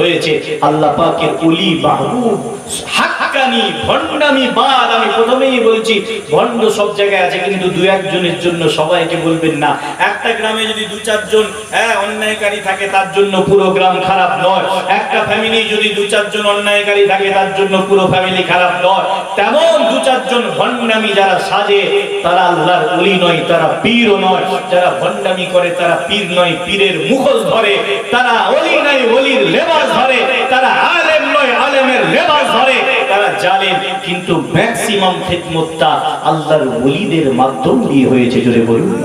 হয়েছে। আল্লাহ পাকের অলি মাহবুব হাক্কানি ভণ্ডামি বাদ, আমি প্রথমেই বলছি, ভণ্ড সব জায়গায় আছে, কিন্তু দু একজনের জন্য সবাইকে বলবেন না। একটা গ্রামে যদি দু চারজন হ্যাঁ অন্যায়কারী থাকে, তার জন্য পুরো গ্রাম খারাপ নয়। একটা ফ্যামিলি যদি দু চারজন অন্যায়কারী থাকে, তার জন্য পুরো ফ্যামিলি খারাপ নয়। তেমন দু চারজন ভণ্ডামি যারা সাজে, তারা আল্লাহর নয়, তারা পীরও নয়। যারা ভণ্ডামি করে, তারা পীর নয়, পীরের মুখোশ ধরে। তারা অলি নয় অলির লেবাস ধরে। তারা আলেম নয়, আলেমের লেবাস ধরে। জালেম, কিন্তু ম্যাক্সিমাম খেদমতটা আল্লাহর ওলিদের মাধ্যম দিয়ে হয়েছে, জোরে বলুন।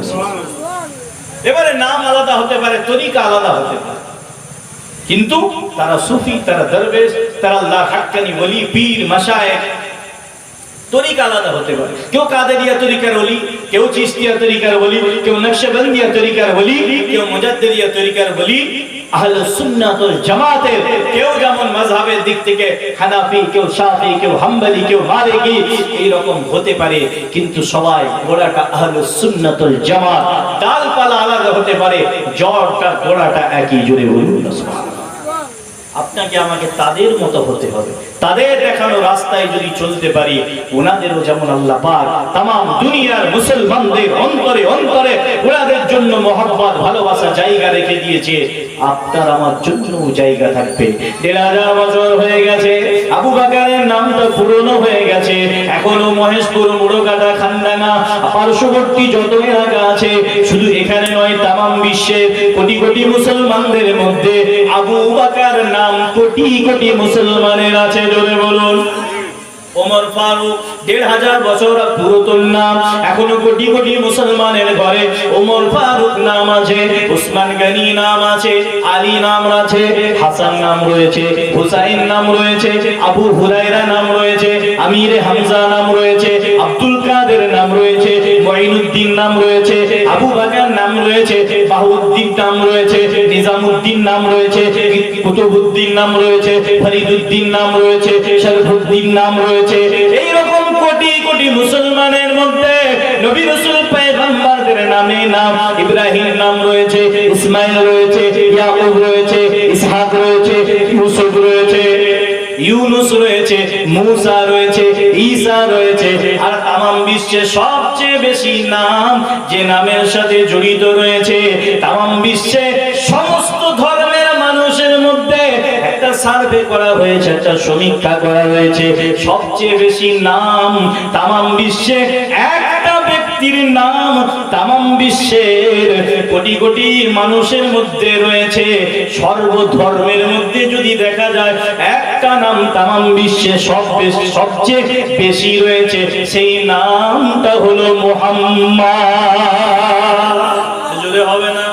এবারে নাম আলাদা হতে পারে, তরিকা আলাদা হতে পারে। কিন্তু তারা সুফি, তারা দরবেশ, তারা আল্লাহ হাক্কানি ওলি, পীর, মাশায়েখ, তরিকা আলাদা হতে পারে। কেউ কাদেরিয়া তরিকার বলি কেউ চিস্তিয়া তরিকার বলি কেউ নকশবন্দিয়া তরিকার বলি কেউ মুজাদ্দিদিয়া তরিকার বলি আহলে সুন্নাত ওয়াল কেউ যেমন মাযহাবের কেউ শাফি, কেউ হাম্বলি, কেউ মালিকি হতে পারে, কিন্তু সবাই গোড়াটা আহলে সুন্নাত ওয়াল জামাত ডালপালা আলাদা হতে পারে জড়টা গোড়াটা একই সুবহানাল্লাহ। আপনাকে আমাকে তাদের মতো হতে হবে। তাদের দেখানো রাস্তায় যদি চলতে পারি ওনাদেরও যেমন আল্লাহ পাক তাম দুনিয়ার মুসলমানদের অন্তরে অন্তরে ওনাদের জন্য মহব্বত, ভালোবাসা জায়গা রেখে দিয়েছে। আপনার আমার জন্য জায়গা থাকবে। হয়ে গেছে, আবু বাকারের নামটা পুরনো হয়ে গেছে। এখনও মহেশপুর মুড়োকাটা খান্ডাঙ্গা পার্শ্ববর্তী যত এলাকা আছে, শুধু এখানে নয়, তামাম বিশ্বের কোটি কোটি মুসলমানদের মধ্যে আবু বাকার নাম কোটি কোটি মুসলমানের আছে, জোরে বলুন। ওমর ফারুক, দেড় হাজার বছর পুরাতন নাম, এখনও কোটি কোটি মুসলমানের ঘরে। ওমর ফারুক নাম আছে, উসমান গনি নাম আছে, আলী নাম আছে, হাসান নাম রয়েছে, হুসাইন নাম রয়েছে, আবু হুরাইরা নাম রয়েছে, আমিরে হামজা নাম রয়েছে, আব্দুল কাদের নাম রয়েছে মঈনুদ্দিন নাম রয়েছে, আবু বাকার নাম রয়েছে, বাহুদ্দিন নাম রয়েছে, নিজামুদ্দিন নাম রয়েছে, কুতুবুদ্দিন নাম রয়েছে, ফরিদুদ্দিন নাম রয়েছে, শরফুদ্দিন নাম রয়েছে। এইরকম কোটি কোটি মুসলমানের মধ্যে নবী রাসূল পয়গম্বরদের নামে নাম ইব্রাহিম নাম রয়েছে, ইসমাইল রয়েছে, ইয়াকুব রয়েছে, ইসহাক রয়েছে, ইউসুফ রয়েছে, ইউনুস রয়েছে, মুসা রয়েছে, ঈসা রয়েছে, আর তামাম বিশ্বে সবচেয়ে বেশি নাম যে নামের সাথে জড়িত রয়েছে তাম বিশ্বে সমস্ত ধর্মের মানুষের মধ্যে একটা সার্ভে করা হয়েছে, একটা সমীক্ষা করা হয়েছে। সবচেয়ে বেশি নাম তামাম বিশ্বে একটা ব্যক্তির নাম তামাম বিশ্বের কোটি কোটি মানুষের মধ্যে রয়েছে। সর্বধর্মের মধ্যে যদি দেখা যায়, একটা নাম তামাম বিশ্বে সব সবচেয়ে বেশি রয়েছে। সেই নামটা হলো মোহাম্মদ। হবে না?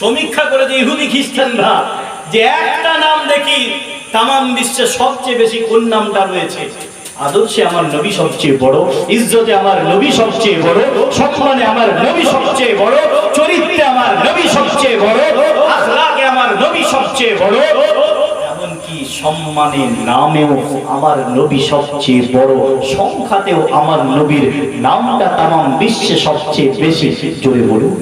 সমীক্ষা করে যে ইহুদি খ্রিস্টানরা যে একটা নাম দেখি তামাম বিশ্বে সবচেয়ে বেশি কোন নামটা রয়েছে? আদর্শে আমার নবী সবচেয়ে বড়, ইজ্জতে আমার নবী সবচেয়ে বড়, সম্মানে আমার নবী সবচেয়ে বড়, চরিত্রে আমার নবী সবচেয়ে বড়, আখলাকে আমার নবী সবচেয়ে বড়। এমনকি সম্মানের নামেও আমার নবী সবচেয়ে বড়, সংখ্যাতেও আমার নবীর নামটা তামাম বিশ্বে সবচেয়ে বেশি। জোরে বলুন।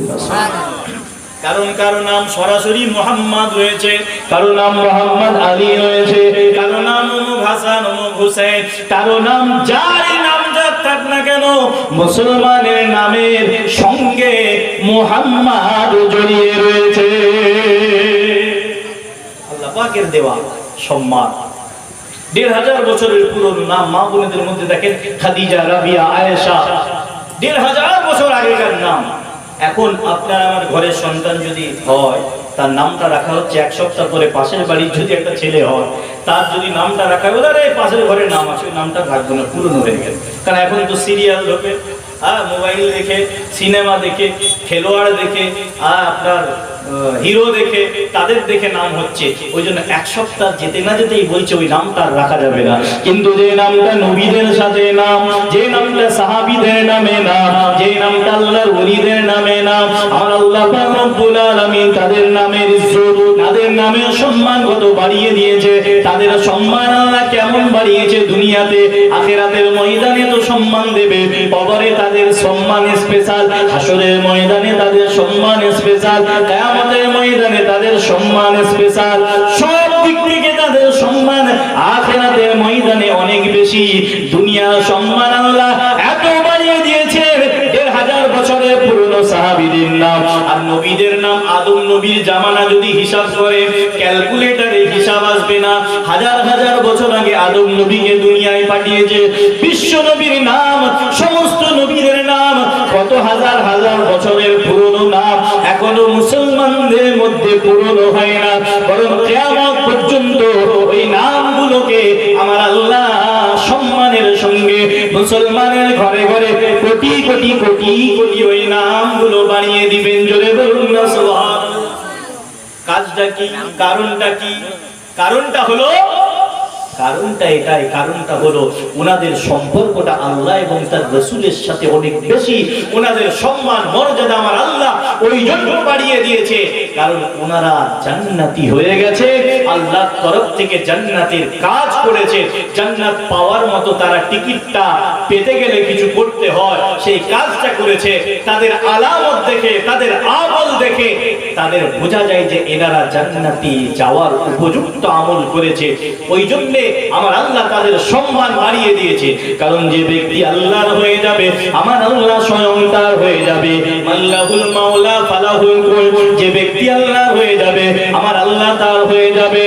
কারণ কারও নাম সরাসরি মোহাম্মদ রয়েছে, কারও নাম মোহাম্মদ আলী রয়েছে, কারও নাম হাসান হুসেন, কারও নাম যারই নাম যার থাক না কেন, মুসলমানের নামের সঙ্গে মোহাম্মদ জড়িয়ে রয়েছে। আল্লাহ পাকের দেওয়া সম্মান। দেড় হাজার বছরের পুরনো নাম মা বোনেদের মধ্যে দেখেন খাদিজা, রাবিয়া, আয়েশা। দেড় হাজার বছর আগেকার নাম। এখন আপনার আমার ঘরের সন্তান যদি হয়, তার নামটা রাখা হচ্ছে এক সপ্তাহ পরে পাশের বাড়ির যদি একটা ছেলে হয়, তার যদি নামটা রাখা হয় পাশের ঘরে নাম আছে নামটা থাকবে না, পুরনো হয়ে গেল। কারণ এখন তো সিরিয়াল ঢোকে হ্যাঁ মোবাইল দেখে, সিনেমা দেখে, খেলোয়াড় দেখে আর আপনার হিরো দেখে, তাদের দেখে নাম হচ্ছে। ওই জন্য এক সপ্তাহ যেতে না যেতেই বলছে, ওই নামটা রাখা যাবে না। কিন্তু যে নামটা নবীদের সাথে নাম, যে নামটা সাহাবিদের নামে নাম, যে নামটা আল্লাহর ওলিদের নামে নাম, আমার আল্লাহ রব্বুল আলামিন তাদের নামের ইজ্জত, তাদের নামের সম্মান কত বাড়িয়ে দিয়েছে, তাদের সম্মান আল্লাহ কেমন বাড়িয়েছে দুনিয়াতে, আখেরাতের ময়দানে সম্মান দেবে। কবরে তাদের সম্মান স্পেশাল হাসরের ময়দানে তাদের সম্মান স্পেশাল কেয়ামতের ময়দানে তাদের সম্মান স্পেশাল সব দিক থেকে তাদের সম্মান আখেরাতের ময়দানে অনেক বেশি। দুনিয়ার সম্মান আল্লাহ সাহাবীদের নাম। আর নবীদের নাম আদম নবীর জামানা যদি হিসাব করে ক্যালকুলেটরে হিসাব আসবে না। হাজার হাজার বছর আগে আদম নবীকে দুনিয়ায় পাঠিয়েছে। বিশ্ব নবীর নাম, সমস্ত নবীদের নাম, কত হাজার হাজার বছরের পুরনো নাম এখনও মুসলমানদের মধ্যে পুরনো হয় না। মুসলমানের ঘরে ঘরে কোটি কোটি কোটি কোটি ওই নামগুলো বানিয়ে দিবেন জোরে বলুন না। কাজটা কি? কারণটা কি? কারণটা হলো, কারণটা এটাই, কারণটা হলো ওনাদের সম্পর্কটা আল্লাহ এবং তার রসুলের সাথে অনেক বেশি। ওনাদের সম্মান, মর্যাদা আমার আল্লাহ ওই জন্য বাড়িয়ে দিয়েছে। কারণ ওনারা জান্নাতি হয়ে গেছে। আল্লাহ তরফ থেকে জান্নাতের কাজ করেছে। জান্নাত পাওয়ার মতো তারা টিকিটটা পেতে গেলে কিছু করতে হয়। সেই কাজটা করেছে। তাদের আলামত দেখে, তাদের আমল দেখে, তাদের বোঝা যায় যে এনারা জান্নাতি যাওয়ার উপযুক্ত আমল করেছে। ওই জন্য আমার আল্লাহ তাদের সম্মান বাড়িয়ে দিয়েছে। কারণ যে ব্যক্তি আল্লাহর হয়ে যাবে, আমার আল্লাহ স্বয়ং তার হয়ে যাবে। আল্লাহুল মাওলা ফালাহুল কুল যে ব্যক্তি আল্লাহ হয়ে যাবে আমার আল্লাহ তার হয়ে যাবে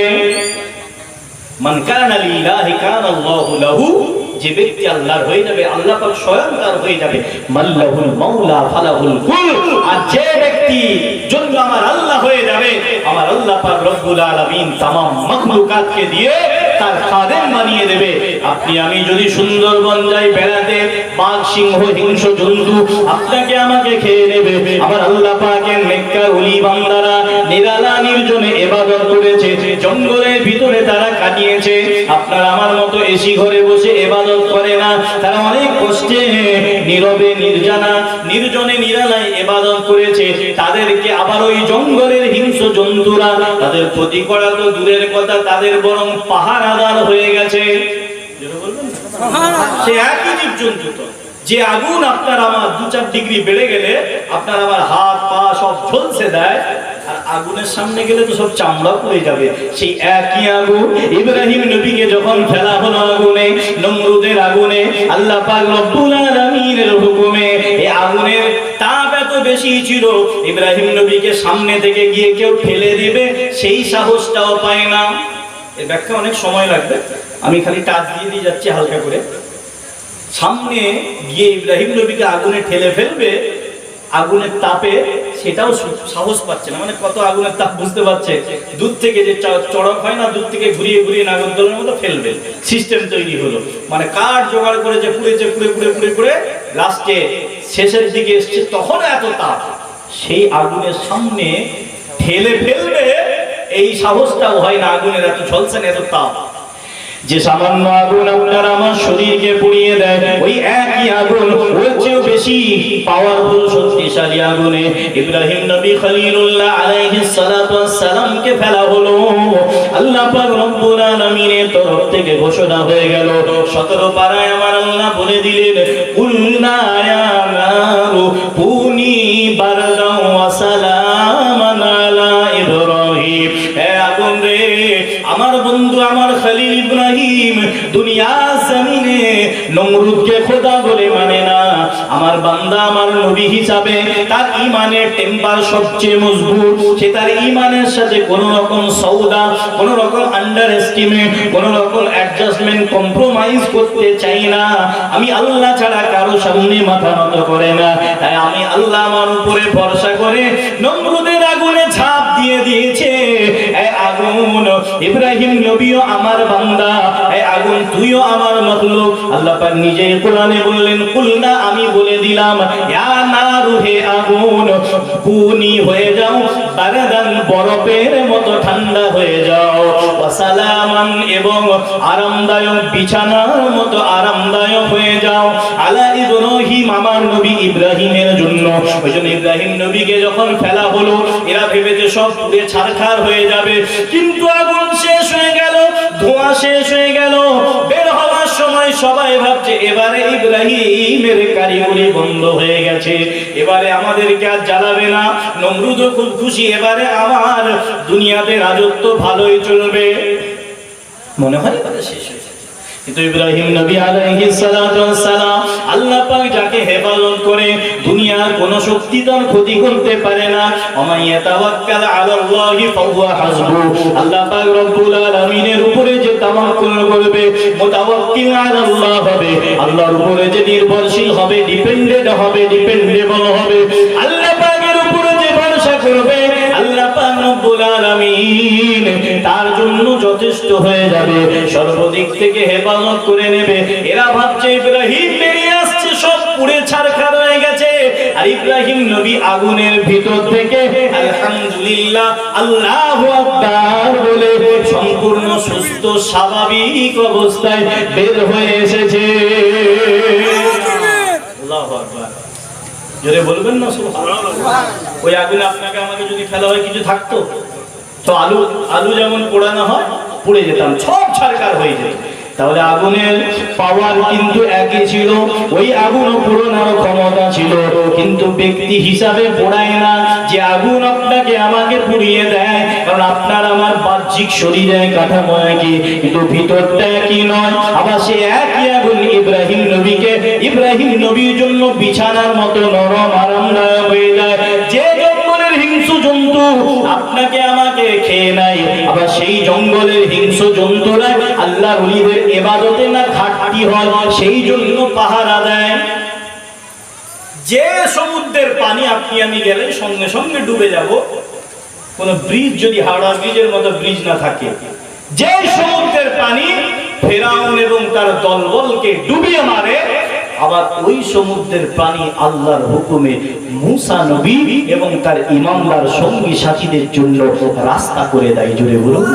মান কানা লিল্লাহি কানা আল্লাহু লাহু যে ব্যক্তি আল্লাহর হয়ে যাবে আল্লাহ পাক স্বয়ং তার হয়ে যাবে মাল্লাহুল মাওলা ফালাহুল কুল আর যে ব্যক্তি জন্য আমার আল্লাহ হয়ে যাবে আমার আল্লাহ পাক রব্বুল আলামিন तमाम মাখলুকাতকে দিয়ে তার খাদেম বানিয়ে দেবে? আপনি আমি যদি সুন্দরবন যাই বেড়াতে, বাঘ, সিংহ, হিংস, জন্তু, আপনাকে আমাকে খেয়ে নেবে। আমার আল্লাহ পাকের নেককার ওলি বান্দারা নিরালা নির্জনে ইবাদত করেছে। জঙ্গলের ভিতরে তারা কাটিয়েছে। আপনার আমার মতো এসি ঘরে বসে এবাদত করে না। তারা অনেক কষ্টে নীরবে, নির্জানা, নির্জনে নিরালায় এবাদত করেছে। তাদেরকে আবার ওই জঙ্গলের হিংস্র জন্তুরা তাদের ক্ষতি করা তো দূরের কথা, তাদের বরং পাহারাদার হয়ে গেছে? সে একই জীবজন্তু তো যে আগুন আপনার আমার দু চার ডিগ্রি বেড়ে গেলে, আপনার আমার হাত, পা সব ঝলসে দেয়, আর আগুনের সামনে গেলে তো সব চামড়া পড়ে যাবে সেই একই আগুন ইব্রাহিম নবীকে যখন ফেলা হলো আগুনে, নমরুদের আগুনে, আল্লাহ পাক রব্বুল আলামিনের হুকুমে, এই আগুনের বেশি ছিল। ইব্রাহিম নবীকে সামনে থেকে গিয়ে কেউ ঠেলে দিবে, সেই সাহসটাও পায় না। এর ব্যাখ্যা অনেক সময় লাগবে। আমি খালি টাচ দিয়ে দিয়ে যাচ্ছি হালকা করে। সামনে গিয়ে ইব্রাহিম নবীকে আগুনে ঠেলে ফেলবে, আগুনের তাপে সেটাও সাহস পাচ্ছে না। মানে কত আগুনের তাপ বুঝতে পারছে? দূর থেকে যে চড়ক হয় না, দূর থেকে ঘুরিয়ে ঘুরিয়ে নাগরদোলের মতো ফেলবে। সিস্টেম তৈরি হলো। মানে কাঠ জোগাড় করেছে পুড়েছে, পুড়ে পুড়ে পুড়ে পুড়ে লাস্টে শেষের দিকে এসছে তখন এত তাপ। সেই আগুনের সামনে ঠেলে ফেলবে, এই সাহসটাও হয় না আগুনের এত ঝলসে না এত তাপ। যে সামান্য আগুন আপনার আমার শরীরকে পুড়িয়ে দেয়, ওই একই আগুন বেশি পাওয়ারফুল শক্তিশালী আগুনে। ইব্রাহিম নবী খলিলুল্লাহ আলাইহিস সালাতু ওয়াস সালামকে ফেলা হলো। আল্লাহ পাক রব্বুল আলামিনের তরফ থেকে ঘোষণা হয়ে গেল 17 পারায় আমার আল্লাহ বলে দিলেন, কুলনা নারু কুনি বারদাও ওয়া আলা ইব্রাহিম। হে আগুন রে, আমার বন্ধু, আমার খলিল ইব্রাহিম, দুনিয়া জমিনে নমরুদকে বান্দা আমার নবী হিসাবে তার ইমানের টেম্পার সবচেয়ে মজবুত। সে তার ইমানের সাথে কোন রকম সৌদা কোন রকম আন্ডার এস্টিমেট কোন রকম অ্যাডজাস্টমেন্ট কম্প্রোমাইজ করতে চাই না। আমি আল্লাহ ছাড়া কারও সামনে মাথা নত করে না। তাই আমি আল্লাহ আমার উপরে ভরসা করে নমরুদের আগুনে ছাপ দিয়ে দিয়েছে। এ ইব্রাহিম নবীও আমার বান্দা। এ আগুন, তুইও আমার মতলুক আল্লাহ পাক নিজেই কোরআনে বললেন কুলনা আমি বলে দিলাম, ইয়া নারু হে আগুন কুনি হয়ে যাও, বারাদান বরফের মতো ঠান্ডা হয়ে যাও। ওয়াসালামান এবং আরামদায়ক বিছানার মতো আরামদায়ক হয়ে যাও। আলা ইব্রাহিম, আমার নবী ইব্রাহিমের জন্য ওই জন্য ইব্রাহিম নবীকে যখন ফেলা হলো, এরা ভেবেছে সব পুড়ে ছারখার হয়ে যাবে। কিন্তু আগুন শেষ হয়ে গেল, ধোঁয়া শেষ হয়ে গেল। বের হওয়ার সময় সবাই ভাবছে, এবারে ইব্রাহিমের কারিগরি বন্ধ হয়ে গেছে। এবারে আমাদেরকে আর জ্বালাবে না। নমরুদও খুব খুশি, এবারে আমার দুনিয়াতে রাজত্ব ভালোই চলবে। মনে হয় এবারে শেষ। কিন্তু ইব্রাহিম নবী আলাইহিস সালাতু ওয়াস সালাম আল্লাহ পাক যাকে হেফাজত করে দুনিয়ার কোন শক্তি তার ক্ষতি করতে পারে না। ওমান ইয়াতাওয়াক্কাল আলাল্লাহি ফাহুয়া হাসবু আল্লাহ পাক রব্বুল আলামিনের উপরে যে তাওয়াক্কুল করবে, মুতাওয়াক্কিল আলাল্লাহ হবে। আল্লাহর উপরে যে নির্ভরশীল হবে, ডিপেন্ডেন্ট হবে, ডিপেন্ডেবল হবে। আল্লাহ পাকের উপরে যে ভরসা করবে, আল্লাহ পাক রব্বুল আলামিন তার জন্য যথেষ্ট হয়ে যাবে। সর্বদিক থেকে হেফাজত করে নেবে। এরা ভাবছে ইব্রাহিম বেরিয়ে আসছে, সব পুড়ে ছারখার হয়ে গেছে। আর ইব্রাহিম নবী আগুনের ভিতর থেকে আলহামদুলিল্লাহ, আল্লাহ বলে সম্পূর্ণ সুস্থ, স্বাভাবিক অবস্থায় বের হয়ে এসেছে। জোরে বলবেন না ওই আগুনে আপনাকে আমাকে যদি ফেলা হয়, কিছু থাকতো? তো আলু আলু যেমন পোড়ানো হয়, পুড়ে যেতাম, সব ছারকার হয়ে যেত। তাহলে আগুনের পাওয়ার কিন্তু একই ছিল, ওই আগুনও পোড়ানোর ক্ষমতা ছিল। কিন্তু ব্যক্তি হিসাবে পোড়ায় না, যে আগুন আপনাকে আমাকে পুড়িয়ে দেয়, কারণ আপনার আমার বাহ্যিক শরীরে কাঠামো একই, কিন্তু ভিতরটা একই নয়, আবার সে একই আগুন ইব্রাহিম নবীকে, ইব্রাহিম নবীর জন্য বিছানার মতো নরম আরামদায়ক হয়ে যায়। আপনাকে আমাকে খেয়ে নাই আবার সেই জঙ্গলের জন্তুরা আল্লাহ রুলিদের এবাদতে না ঘাটতি হয়, সেই জন্য পাহারা দেয়। যে সমুদ্রের পানি আপনি আমি গেলে সঙ্গে সঙ্গে ডুবে যাব। কোন ব্রিজ যদি হাওড়া ব্রিজের মতো ব্রিজ না থাকে। যে সমুদ্রের পানি ফেরাউন এবং তার দলবলকে ডুবিয়ে মারে আবার ওই সমুদ্রের পানি আল্লাহর হুকুমে মুসা নবী এবং তার ইমামদার সঙ্গী সাথীদের জন্য রাস্তা করে দেয় জুড়ে বলুন।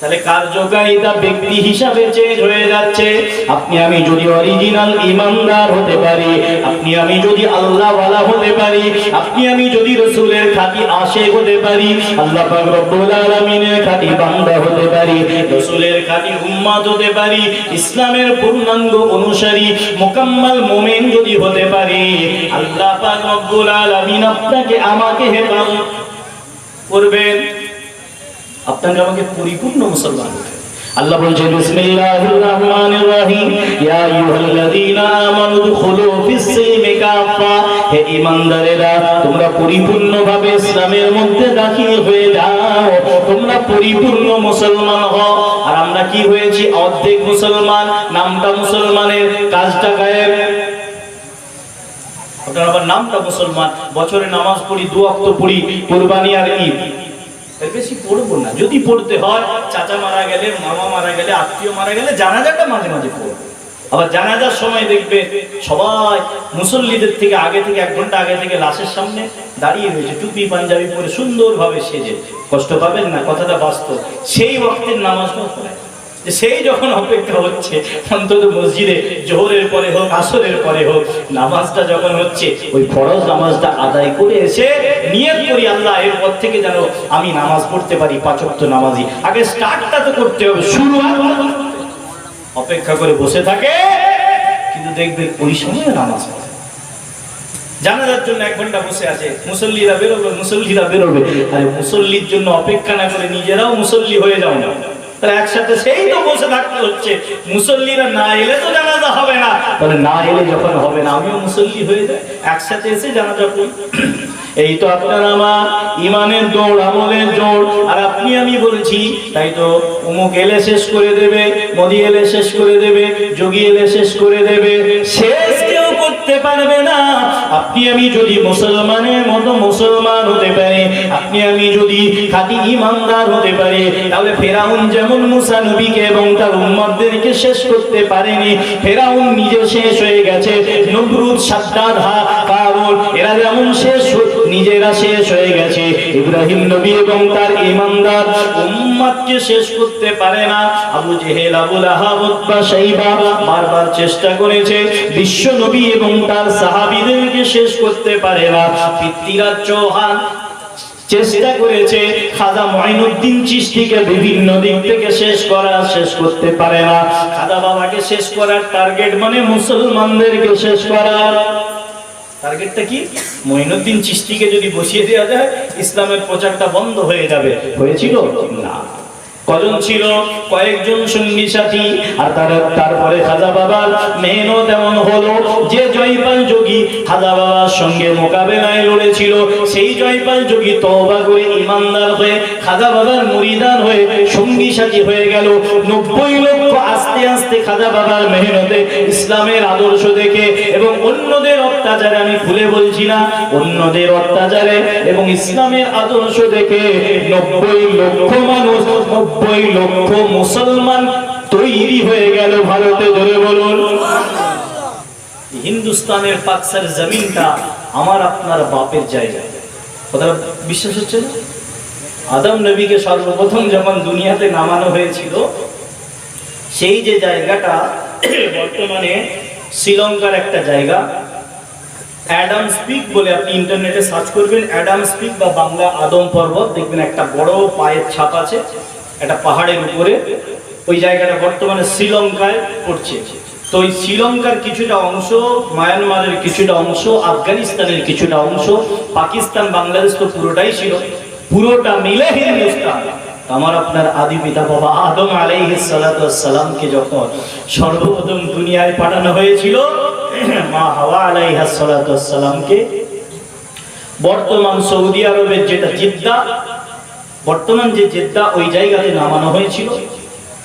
তাহলে কার্যকারিতা ব্যক্তি হিসাবে চেঞ্জ হয়ে যাচ্ছে? আপনি আমি যদি অরিজিনাল ইমানদার হতে পারি, আপনি আমি যদি আল্লাহ ওয়ালা হতে পারি, আপনি আমি যদি রসুলের খাঁটি আশেক হতে পারি, আল্লাহ রব্বুল আলামিনের খাঁটি বান্দা হতে পারি, রসুলের খাঁটি উম্মাত হতে পারি, ইসলামের পূর্ণাঙ্গ অনুসারী, মোকাম্মল মোমেন যদি হতে পারি, আল্লাহ রব্বুল আলামিন আপনাকে আমাকে হেফাজত করবেন। আপনাকে আমাকে পরিপূর্ণ মুসলমান আল্লাহ বলছে বিসমিল্লাহির রহমানির রহিম, ইয়া আইয়ুহাল্লাযীনা আমানু দুখুলু ফিস-সিলমি কাফা হে ঈমানদারেরা, তোমরা পরিপূর্ণভাবে ইসলামের মধ্যে দাখিল হয়ে যাও, তোমরা পরিপূর্ণ মুসলমান হও। আর আমরা কি হয়েছি? অর্ধেক মুসলমান, নামটা মুসলমানের, কাজটা গায়েব। আপনার আবার নামটা মুসলমান, বছরে নামাজ পড়ি, দু অক্ত পড়ি, কোরবানি আর ঈদ। এর বেশি পড়ব না। যদি পড়তে হয়, চাচা মারা গেলে, মামা মারা গেলে, আত্মীয় মারা গেলে জানাজাটা মাঝে মাঝে পড়ব। আবার জানাজার সময় দেখবে সবাই মুসল্লিদের থেকে আগে থেকে এক ঘণ্টা আগে থেকে লাশের সামনে দাঁড়িয়ে রয়েছে, টুপি, পাঞ্জাবি পরে সুন্দরভাবে সেজে। কষ্ট পাবেন না, কথাটা বাস্তব। সেই ওয়াক্তের নামাজটা পড়ে সেই যখন অপেক্ষা হচ্ছে, অন্তত মসজিদে জোহরের পরে হোক, আসরের পরে হোক, নামাজটা যখন হচ্ছে, ওই ফরজ নামাজটা আদায় করে এসে নিয়ত করি, আল্লাহ, এরপর থেকে যেন আমি নামাজ পড়তে পারি, পাঁচক্ত নামাজি। আগে স্টার্টটা তো করতে হবে, শুরু অপেক্ষা করে বসে থাকে, কিন্তু দেখবে ওই সময় নামাজ জানাজার জন্য এক ঘণ্টা বসে আছে, মুসল্লিরা বেরোবে মুসল্লিরা বেরোবে। আরে মুসল্লির জন্য অপেক্ষা না করে নিজেরাও মুসল্লি হয়ে যাও না। তাহলে একসাথে সেই তো বসে থাকতে হচ্ছে। মুসল্লিরা না এলে তো হবে না। তাহলে না এলে যখন হবে না, আমিও মুসল্লি হয়ে যাই। একসাথে এসে এই তো আপনার আমার আর আপনি, আমি বলছি, তাই তো অমুক এলে শেষ করে দেবে, মোদি এলে শেষ করে দেবে, যোগী এলে শেষ করে দেবে। শেষ করতে পারবে না। আপনি আমি যদি মুসলমানের মতো মুসলমান হতে পারি, আপনি আমি যদি খাঁটি ইমানদার হতে পারি, তাহলে ফেরাউন যেমন মুসা নবীকে এবং তার উম্মতদেরকে শেষ করতে পারেনি, ফেরাউন নিজে শেষ হয়ে গেছে। নবরুদ, সাদ্দাদ, হা কারণ এরা যেমন শেষ নিজেরা শেষ হয়ে গেছে। ইব্রাহিম নবী এবং তার ইমানদার উম্মতকে শেষ করতে পারে না। Abu Jahl, Abu Lahab, Utba, Shaiba বারবার চেষ্টা করেছে। বিশ্ব নবী এবং তার সাহাবীদেরকে শেষ করতে পারে না। পৃথ্বীরাজ চৌহান চেষ্টা করেছে। খাজা মঈনুদ্দিন চিশতিকে বিভিন্ন দিক থেকে শেষ করা, শেষ করতে পারে না। খাজা বাবাকে শেষ করার টার্গেট মানে মুসলমানদেরকে শেষ করার টার্গেটটা কি? মঈনুদ্দিন চিশতিকে যদি বসিয়ে দেওয়া যায়, ইসলামের প্রচারটা বন্ধ হয়ে যাবে। হয়েছিল? না। কজন ছিল? কয়েকজন সঙ্গী সাথী। আর তার তারপরে খাজা বাবার মেহনত এমন হলো। যে জয়পাল যোগী খাজা বাবার সঙ্গে মোকাবেলায় লড়েছিল, সেই জয়পাল যোগী তওবা করে ইমানদার হয়ে, খাজা বাবার মুরিদান হয়ে সঙ্গী সাথী হয়ে গেল। নব্বই লক্ষ আস্তে আস্তে খাজা বাবার মেহনতে ইসলামের আদর্শ দেখে এবং অন্যদের অত্যাচারে আমি খুলে বলছি না, অন্যদের অত্যাচারে এবং ইসলামের আদর্শ দেখে নব্বই লক্ষ মানুষ, নব্বই লক্ষ মুসলমান তৈরি হয়ে গেল ভারতে ধরে বলুন। হিন্দুস্তানের পাকসার জমিনটা আমার আপনার বাপের জায়গা। কথা বিশ্বাস হচ্ছে আদম নবীকে সর্বপ্রথম যখন দুনিয়াতে নামানো হয়েছিল সেই যে জায়গাটা বর্তমানে শ্রীলঙ্কার একটা জায়গা অ্যাডাম স্পিক বলে আপনি ইন্টারনেটে সার্চ করবেন অ্যাডাম স্পিক বা বাংলা আদম পর্বত, দেখবেন একটা বড় পায়ের ছাপ আছে, একটা পাহাড়ের উপরে। ওই জায়গাটা বর্তমানে শ্রীলঙ্কায় পড়ছে। তো ওই শ্রীলঙ্কার কিছুটা অংশ, মায়ানমারের কিছুটা অংশ, আফগানিস্তানের কিছুটা অংশ, পাকিস্তান, বাংলাদেশ তো পুরোটাই ছিল। পুরোটা মিলে হিন্দুস্তান। আমার আপনার আদি পিতা বাবা আদম আলাইহিস সালাতু সালামকে যখন সর্বপ্রথম দুনিয়ায় পাঠানো হয়েছিল, মা হাওয়া আলাইহিস সালাতু সালামকে বর্তমান সৌদি আরবের যেটা জিদ্দা, বর্তমান যে জেদ্দা ওই জায়গাতে নামানো হয়েছিল।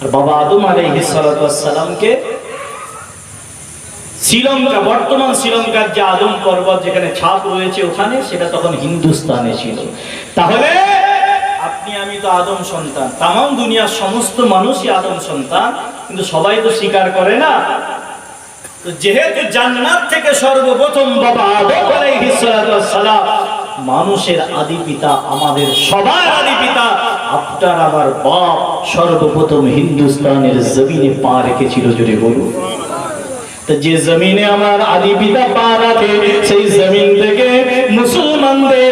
আর বাবা আদম আলাইহিস সালাতু সালামকে শ্রীলঙ্কা, বর্তমান শ্রীলঙ্কার যে আদম পর্বত যেখানে ছাপ রয়েছে ওখানে, সেটা তখন হিন্দুস্তানে ছিল। তাহলে আপনি, আমি তো আদম সন্তান। তাম দুনিয়ার সমস্ত মানুষই আদম সন্তান, কিন্তু সবাই তো স্বীকার করে না। যেহেতু জান্নাত থেকে সর্বপ্রথম বাবা আদম সালাম মানুষের আদি পিতা আমাদের সবার আদি পিতা, আপনার আমার বাপ সর্বপ্রথম হিন্দুস্তানের জমিনে পা রেখেছিল জুড়ে বলুন। যে জমিনে আমার আদি পিতা পা রাখে, সেই জমিন থেকে মুসলমানদের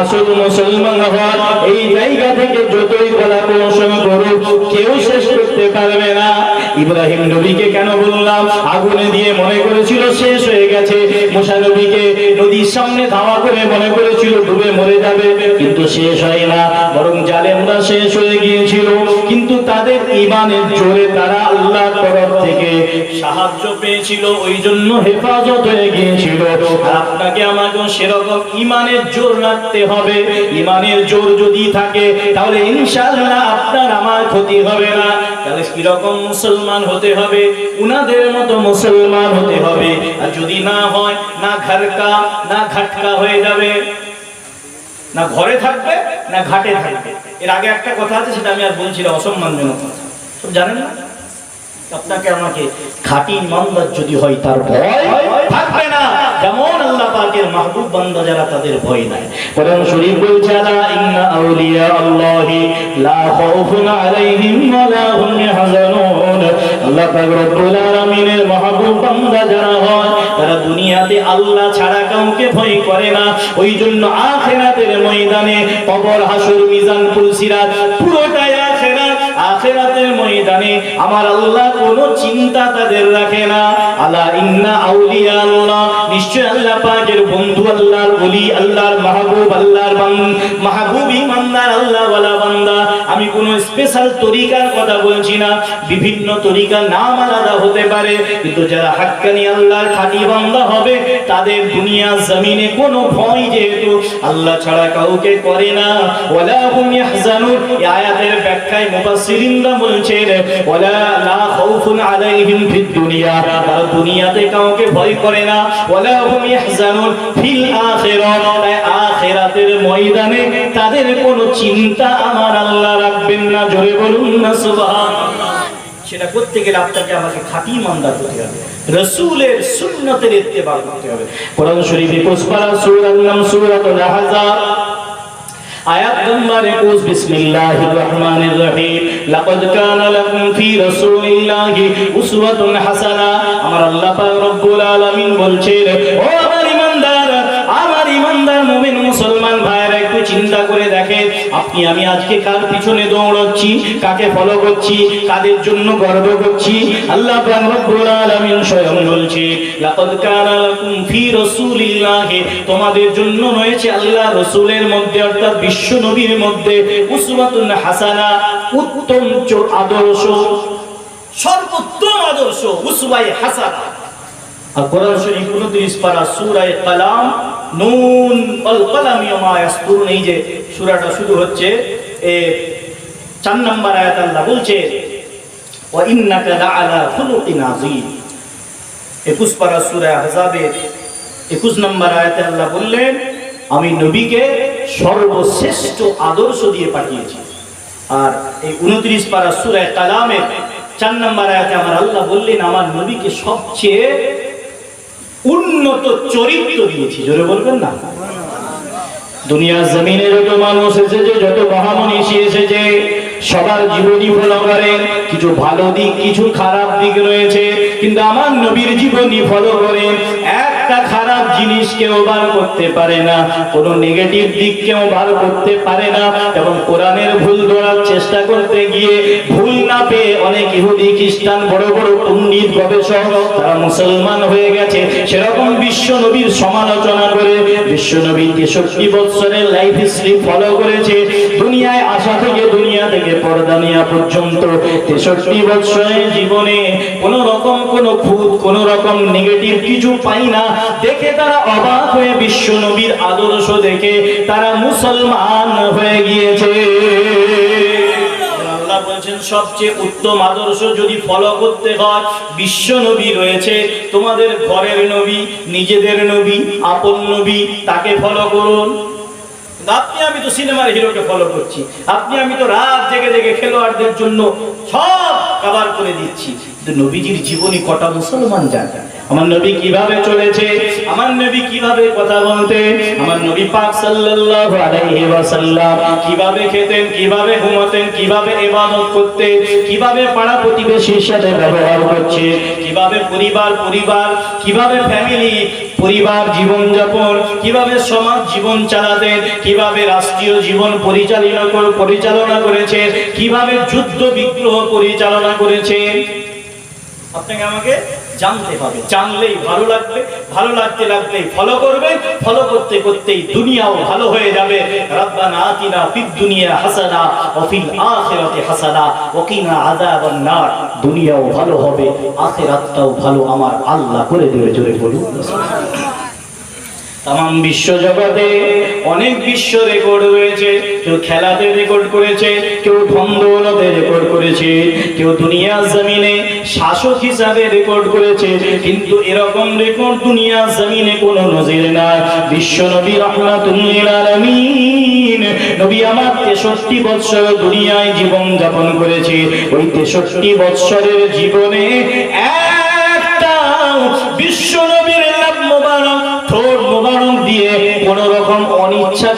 আসল মুসলমান হওয়ার এই জায়গা থেকে যতই কলা প্রদর্শন করুক, কেউ শেষ করতে পারবে না। ইব্রাহিম নবীকে কেন বললাম? আগুনে দিয়ে মনে করেছিল শেষ হয়ে গেছে। মুসা নবীকে নদীর সামনে ধাওয়া করে মনে করেছিল ডুবে মরে যাবে। কিন্তু শেষ হয় না, বরং জালেমরা শেষ হয়ে গিয়েছিল। কিন্তু তাদের ইমানের জোরে তারা আল্লাহর তরফ থেকে সাহায্য পেয়েছিল ওই জন্য হেফাজত হয়ে গিয়েছিল। আপনাকে আমাকে সেরকম ইমানের জোর রাখতে হবে। ইমানের জোর যদি থাকে, তাহলে ইনশাআল্লাহ আপনার আমার ক্ষতি হবে না। তাহলে কীরকম মুসলমান হতে হবে? উনাদের মতো মুসলমান হতে হবে। আর যদি না হয়, না ঘাটকা না ঘাটকা হয়ে যাবে। না ঘরে থাকবে, না ঘাটে থাকবে। এর আগে একটা কথা আছে, সেটা আমি আর বলছি না, অসম্মানজনক সব জানেন না? আপনাকে, আমাকে খাঁটি ইমানদার যদি হয়, তার ভয় থাকবে না। যেমন আল্লাহ পাকের মাহবুব বান্দা, যারা তাদের ভয় নাই কোরআন শরীফ বলছে, আলা ইন্না আউলিয়া আল্লাহি লা খাউফুন আলাইহিম ওয়া লা হুম ইয়াহজানুন। আল্লাহ রব্বুল আলামিনের মাহবুব বান্দা যারা হয়, তারা দুনিয়াতে আল্লাহ ছাড়া কাউকে ভয় করে না। ওই জন্য আখিরাতের ময়দানে কবর, হাসর, মিজান পুলসিরাত পুরোটাই আখিরাত আখিরাতের ময়দানে আমার আল্লাহ কোনো চিন্তা তাদের রাখে না। আলা ইন্না আউলিয়া আল্লাহ, নিশ্চয় আল্লাহ পাকের বন্ধু, আল্লাহর ওলি, আল্লাহর মাহবুব আল্লাহর মাহবুব, ইমানদার আল্লাহ ওয়ালা আমি কোনো স্পেশাল তরিকার কথা বলছি না। বিভিন্ন তরিকার নাম আলাদা হতে পারে, কিন্তু যারা হাক্কানি আল্লাহর খাঁটি বান্দা হবে তাদের দুনিয়া জমিনে কোনো ভয় যেহেতু আল্লাহ ছাড়া কাউকে করে না। ওয়ালা ইয়াহজানুন। এই আয়াতের ব্যাখ্যায় মুফাসসিরিনরা বলছেন, ওয়ালা লা খাউফুন আলাইহিম ফিদ দুনিয়া। তারা দুনিয়াতে কাউকে ভয় করে না। ওয়ালা ইয়াহজানুন ফিল তাই আখিরাতের ময়দানে তাদের কোনো চিন্তা আমার আল্লাহ রাখবেন না। জোরে বলুন না, সুবহানাল্লাহ। সেটা করতে গেলে আপনাকে আমাকে খাঁটি ইমানদার হতে হবে। রসুলের সুন্নতের ইত্তেবা করতে হবে। কোরআন শরীফে পুষ্পারা সূরার নাম সূরাতুল আহজাব আয়াত নম্বর 21 বিসমিল্লাহির রহমানির রহিম। লাকাদ কানা লাকুম ফি রাসূলিল্লাহি উসওয়াতুন হাসানা। আমার আল্লাহ পাক রব্বুল আলামিন বলছেন, ও আমার ইমানদার আমার ইমানদার মুমিন মুসলমান ভাইরা একটু চিন্তা করে দেখেন আপনি, আমি আজকে কার পিছনে দৌড়চ্ছি? কাকে ফলো করছি? কাদের জন্য গর্ব করছি? আল্লাহ আলামিন স্বয়ং বলছে, লাকাদ কানা লাকুম ফি রাসূলিল্লাহি। তোমাদের জন্য রয়েছে আল্লাহ রাসূলের মধ্যে, অর্থাৎ বিশ্ব নবীর মধ্যে উসওয়াতুন হাসানা, উত্তম আদর্শ, সর্বোত্তম আদর্শ উসওয়ায়ে হাসানা। আর কোরআন শরীফ 29 পারা সূরা কালাম নুন কলামি এই যে সূরাটা শুরু হচ্ছে, এ চার নম্বর আয়াত আল্লাহ বলছে, ওয়া ইন্নাকা লাআলা খুলুকিন আযীম। 21 পারা সূরা আহজাবের 21 নম্বর আয়াতে আল্লাহ বললেন, আমি নবীকে সর্বশ্রেষ্ঠ আদর্শ দিয়ে পাঠিয়েছি। আর এই 29 পারা সূরা কালামের চার নম্বর আয়াতে আমার আল্লাহ বললেন, আমার নবীকে সবচেয়ে উন্নত চরিত্র দিয়েছি, জোরে বলবেন না? দুনিয়ার জমিনে যত মানুষ এসেছে, যত মহামনীষী এসেছে, সবার জীবনী ফলো করেন কিছু ভালো দিক, কিছু খারাপ দিক রয়েছে, কিন্তু আমার নবীর জীবনী ফলো করেন একটা খারাপ জিনিস কেউ বার করতে পারে না, কোনো নেগেটিভ দিক কেউ বার করতে পারে না, এবং কোরআনের ভুল ধরার চেষ্টা করতে গিয়ে ভুল না পেয়ে অনেক ইহুদি খ্রিস্টান বড় বড় পণ্ডিত গবেষক তারা মুসলমান হয়ে গেছে। সেরকম বিশ্ব নবীর সমালোচনা করে বিশ্ব নবী তেষট্টি বৎসরের লাইফ হিস্ট্রি ফলো করেছে। দুনিয়ায় আসা থেকে দুনিয়া থেকে পর্দা নেওয়া পর্যন্ত তেষট্টি বৎসরের জীবনে কোন রকম কোন কোন রকম নেগেটিভ কিছু পাই না। দেখে তারা অবাক হয়ে বিশ্ব নবীর আদর্শ দেখে তারা মুসলমান হয়ে গিয়েছে। সবচেয়ে উত্তম আদর্শ যদি ফলো করতে হয়, বিশ্ব নবী রয়েছে, তোমাদের ঘরের নবী, নিজেদের নবী, আপন নবী, তাকে ফলো করুন। আপনি, আমি তো সিনেমার হিরোকে ফলো করছি। আপনি, আমি তো রাত জেগে জেগে খেলোয়াড়দের জন্য সব কাবার করে দিচ্ছি। নবীজির জীবনী কটা মুসলমান জানে? আমার নবী কীভাবে চলেছে? আমার নবী কীভাবে কথা বলতেন? আমার নবী পাক সাল্লাল্লাহু আলাইহি ওয়াসাল্লাম কীভাবে খেতেন, কীভাবে ঘুমাতেন, কীভাবে ইবাদত করতেন, কীভাবে পাড়া প্রতিবেশীর সাথে ব্যবহার করছে, কীভাবে পরিবার পরিবার, কীভাবে ফ্যামিলি পরিবার জীবন যাপন কীভাবে সমাজ জীবন চালাতেন, কীভাবে রাষ্ট্রীয় জীবন পরিচালনা পরিচালনা করেছে কীভাবে যুদ্ধ বিগ্রহ পরিচালনা করেছেন আপনাকে আমাকে জানতে হবে। জানলেই ভালো লাগবে, ভালো লাগতে লাগলেই ফলো করবে ফলো করতে করতেই দুনিয়াও ভালো হয়ে যাবে। রাব্বানা আতিনা ফিদ দুনিয়া হাসানা ওয়া ফিল আখিরাতি হাসানা ওয়া কিনা আযাবান নার। দুনিয়াও ভালো হবে, আখিরাতটাও ভালো, আমার আল্লাহ করে দেবে জোরে বলুন। তাম বিশ্ব জগতে অনেক বিশ্ব রেকর্ড রয়েছে কেউ খেলাতে রেকর্ড করেছে, কেউ ধন্দৌলতে রেকর্ড করেছে, কেউ দুনিয়া জমিনে শাসক হিসাবে রেকর্ড করেছে, কিন্তু এরকম রেকর্ড দুনিয়া জমিনে কোনো নজির নাই। বিশ্ব নবী রহমাতুল্লিল আলামিন, নবী আমার তেষট্টি বৎসর দুনিয়ায় জীবন যাপন করেছে। ওই তেষট্টি বৎসরের জীবনে একটা বিশ্ব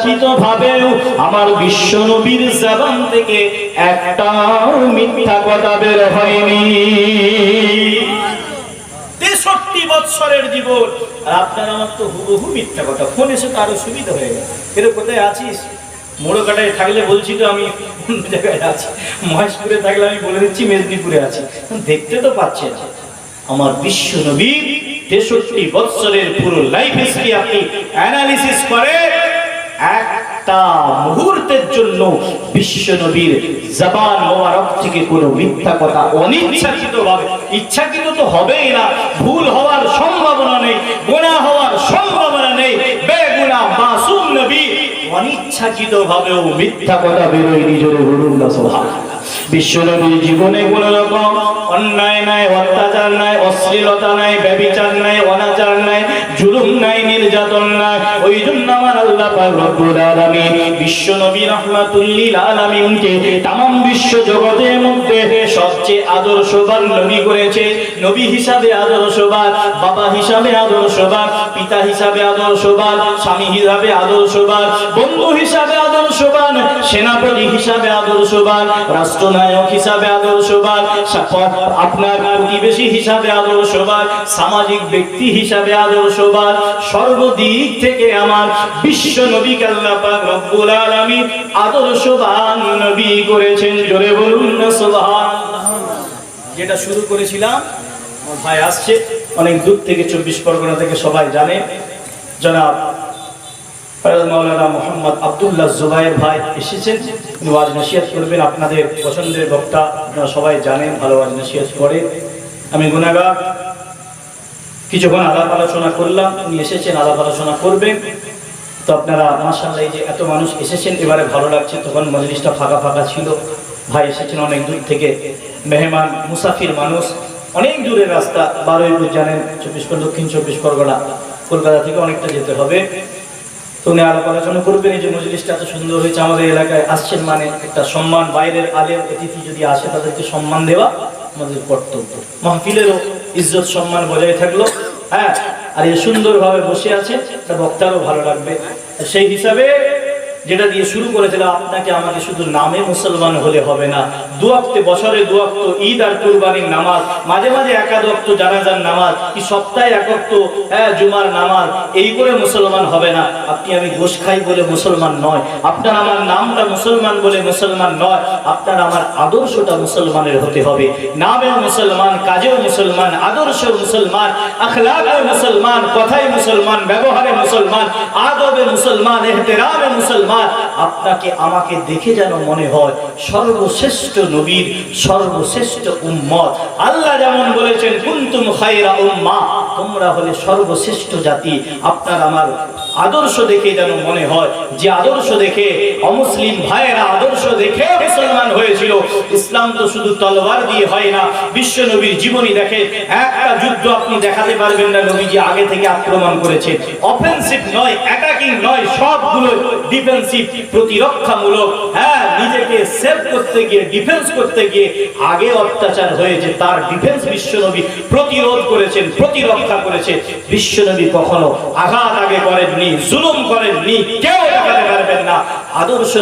অনিচ্ছাকৃত ভাবেও আমার বিশ্ব নবীর জবান থেকে একটা মিথ্যা কথা বের হয়নি। মিথ্যা কথা। ফোন এসে আরও সুবিধা হয়ে এর কোথায় আছিস? থাকলে আমি থাকলে আমি বলে দিচ্ছি মেদিনীপুরে আছি। দেখতে তো আমার বিশ্ব নবীর তেষট্টি বৎসরের পুরো লাইফ হিস্ট্রি আপনি অ্যানালিসিস করে একটা মুহূর্তের জন্য বিশ্ব নবীর জবান মোবারক থেকে কোনো মিথ্যা কথা অনিচ্ছাকৃত ভাবে ইচ্ছাকৃত তো হবেই না, ভুল হওয়ার সম্ভাবনা নেই গোনা হওয়ার সম্ভাবনা নেই বেগুনা মাসুম নবী অনিচ্ছাকৃত ভাবেও মিথ্যা কথা বেরোয় নিজের বলুন না বিশ্বনবীর জীবনে কোন রকম অন্যায় নাই, অত্যাচার নাই, অশ্লীলতা নাই, ব্যবিচার নাই, অনাচার নাই জুলুম নাই, নির্যাতন নাই। ওই জন্য আমার আল্লাহ পাক রব্বুল আলামিন বিশ্ব বিশ্বনবী রাহমাতুল্লিল আলামিনকে तमाम বিশ্ব জগতের মধ্যে সবচেয়ে আদর্শবান নবী করেছে। নবী হিসাবে আদর্শবান, বাবা হিসাবে আদর্শবান, পিতা হিসাবে আদর্শবান, স্বামী হিসাবে আদর্শবান, বন্ধু হিসাবে আদর্শবান, সেনাপতি হিসাবে আদর্শবান, রাষ্ট্রনায়ক হিসাবে আদর্শবান আপনার প্রতিবেশী হিসাবে আদর্শবান, সামাজিক ব্যক্তি হিসাবে আদর্শবান, সর্বদিক থেকে আমার বিশ্ব নবী আল্লাহ রব্বুল আলামিন আদর্শবান নবী করেছেন। জোরে বলুন যেটা শুরু করেছিলাম ভাই আসছে, অনেক দূর থেকে চব্বিশ পরগনা থেকে সবাই জানে। জনাব মোহাম্মদ আব্দুল্লাহ জুবাইর ভাই এসেছেন। উনি ওয়াজ করবেন। আপনাদের পছন্দের বক্তা সবাই জানেন, ভালো আমি কিছুক্ষণ আলাপ আলোচনা করলাম। এসেছেন, আলাপ আলোচনা করবেন। তো আপনারা যে এত মানুষ এসেছেন, এবারে ভালো লাগছে। তখন মজলিসটা ফাঁকা ফাঁকা ছিল। ভাই এসেছেন অনেক দূর থেকে। মেহমান, মুসাফির মানুষ। অনেক দূরের রাস্তা। বারোইপুর জানেন, চব্বিশ দক্ষিণ চব্বিশ পরগনা। কলকাতা থেকে অনেকটা যেতে হবে। উনি আলাপ আলোচনা করবেন এই যে মজলিসটা এত সুন্দর হয়েছে, আমাদের এলাকায় আসছেন মানে একটা সম্মান, বাইরের আলেম, অতিথি যদি আসে তাদেরকে সম্মান দেওয়া আমাদের কর্তব্য। মাহফিলেরও ইজ্জত, সম্মান বজায় থাকল। হ্যাঁ আর এই সুন্দরভাবে বসে আছে তা বক্তারও ভালো লাগবে। সেই হিসাবে যেটা দিয়ে শুরু করেছিলাম আপনাকে আমাকে শুধু নামে মুসলমান হলে হবে না। দুয়াক্তে বছরে দুয়াক্ত ঈদ আর কুরবানির নামাজ, মাঝে মাঝে একাদক্ত জানাজার নামাজ, কি সপ্তাহে একক্ত হ্যাঁ জুমার নামাজ, এই করে মুসলমান হবে না। আপনি আমি গোশ খাই বলে মুসলমান নয়, আপনার আমার নামটা মুসলমান বলে মুসলমান নয়, আপনার আমার আদর্শটা মুসলমানের হতে হবে। নামেও মুসলমান, কাজেও মুসলমান আদর্শ মুসলমান, আখলাকেও মুসলমান, কথায় মুসলমান, ব্যবহারে মুসলমান, আদবে মুসলমান, এহতেরামে মুসলমান আপনাকে আমাকে দেখে যেন মনে হয় সর্বশ্রেষ্ঠ নবীর, সর্বশ্রেষ্ঠ উম্মত। আল্লাহ যেমন বলেছেন, কুন্তুম খায়রা উম্মা তোমরা হলে সর্বশ্রেষ্ঠ জাতি। আপনার আমার আদর্শ দেখে যেন মনে হয়, যে আদর্শ দেখে অমুসলিম ভাইয়েরা আদর্শ দেখে মুসলমান হয়েছিল। ইসলাম তো শুধু তলোয়ার দিয়ে হয় না, বিশ্ব নবীর জীবনী দেখে একটা যুদ্ধ আপনি দেখাতে পারবেন না, নবীজি আগে থেকে আক্রমণ করেছে অফেন্সিভ নয় অ্যাটাকিং নয়, সবগুলো ডিফেন্সিভ প্রতিরক্ষামূলক হ্যাঁ নিজেকে সেভ করতে গিয়ে ডিফেন্স করতে গিয়ে আগে অত্যাচার হয়েছে। তার ডিফেন্স বিশ্বনবী প্রতিরোধ করেছেন, প্রতিরক্ষা করেছে বিশ্বনবী কখনো আঘাত আগে করেননি, জুলুম করেননি, কেউ দেখাতে পারবেন না। আদর্শ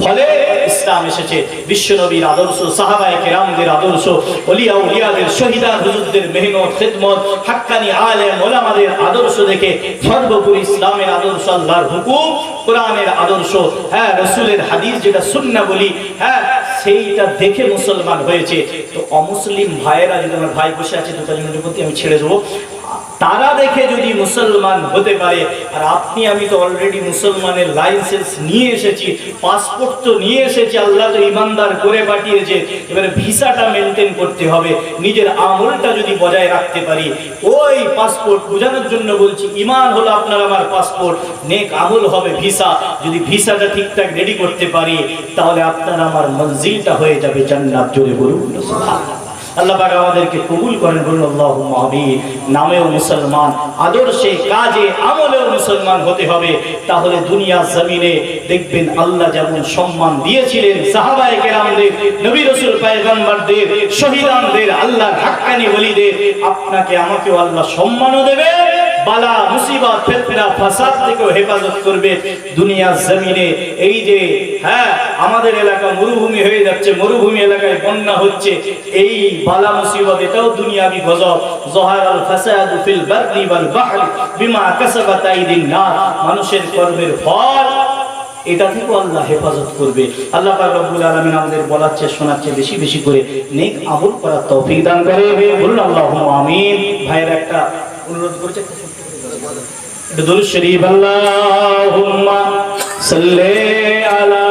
ফলে ইসলাম এসেছে। বিশ্বনবীর আদর্শ, সাহাবায়ে কেরামদের আদর্শ, ওলিয়া উলিয়াদের শহীদা হুজুরদের মেহনত, খিদমত, হাক্কানি আলেম ওলামাদের আদর্শ দেখে সর্বোপরি ইসলামের আদর্শ, আল্লাহর হুকুম, কোরআনের আদর্শ। হ্যাঁ রসুলের হাদিস যেটা সুন্না বলি হ্যাঁ সেইটা দেখে মুসলমান হয়েছে। তো অমুসলিম ভাইয়েরা যদি আমার ভাই বসে আছে, দুটা জনের প্রতি আমি ছেড়ে দেবো। তারা দেখে যদি মুসলমান হতে পারে, আর আপনি, আমি তো অলরেডি মুসলমানের লাইসেন্স নিয়ে এসেছি পাসপোর্ট তো নিয়ে এসেছি, আল্লাহ তো ইমানদার করে পাঠিয়েছে। এবারে ভিসাটা মেনটেন করতে হবে, নিজের আমলটা যদি বজায় রাখতে পারি। ওই পাসপোর্ট বোঝানোর জন্য বলছি, ইমান হলো আপনার আমার পাসপোর্ট নেক আমল হবে ভিসা। যদি ভিসাটা ঠিকঠাক রেডি করতে পারি, তাহলে আপনার আমার মঞ্জিলটা হয়ে যাবে জান্নাত জোরে বলুন। আল্লাহ পাক আমাদেরকে কবুল করেন বলুন, আল্লাহুম্মা আমিন। নামেও মুসলমান, আদর্শে, কাজে, আমলেও মুসলমান হতে হবে। তাহলে দুনিয়া জমিনে দেখবেন আল্লাহ যেমন সম্মান দিয়েছিলেন সাহাবায়ে কেরামদের, নবী রাসূল পয়গম্বরদের, শহীদানদের, আল্লাহর হাক্কানি ওলিদের, আপনাকে আমাকেও আল্লাহ সম্মানও দেবে বালা, মুসিবত, ফিতনা, ফাসাদ থেকেও হেফাজত করবে দুনিয়ার জমিনে। এই যে হ্যাঁ আমাদের এলাকা মরুভূমি হয়ে যাচ্ছে, মরুভূমি এলাকায় বন্যা হচ্ছে, এই বালা, মুসিবত, এটাও দুনিয়াবি গজব। জহার আল ফাসাদু ফিল বাররি ওয়াল বাহরি বিমা কাসাবাত আইদিন নাস মানুষের কর্মের ফল, এটা থেকেও আল্লাহ হেফাজত করবে। আল্লাহ রব্বুল আলামিন আমাদের বলাচ্ছে, শোনাচ্ছে বেশি বেশি করে। নেক আমল করার তৌফিক দান করে। বলুন আল্লাহুম্মা আমিন। ভাইয়ের একটা অনুরোধ করেছে একটা ছোট্ট করে বলো। একটু দরুদ শরীফ আল্লাহুম্মা সাল্লি আলা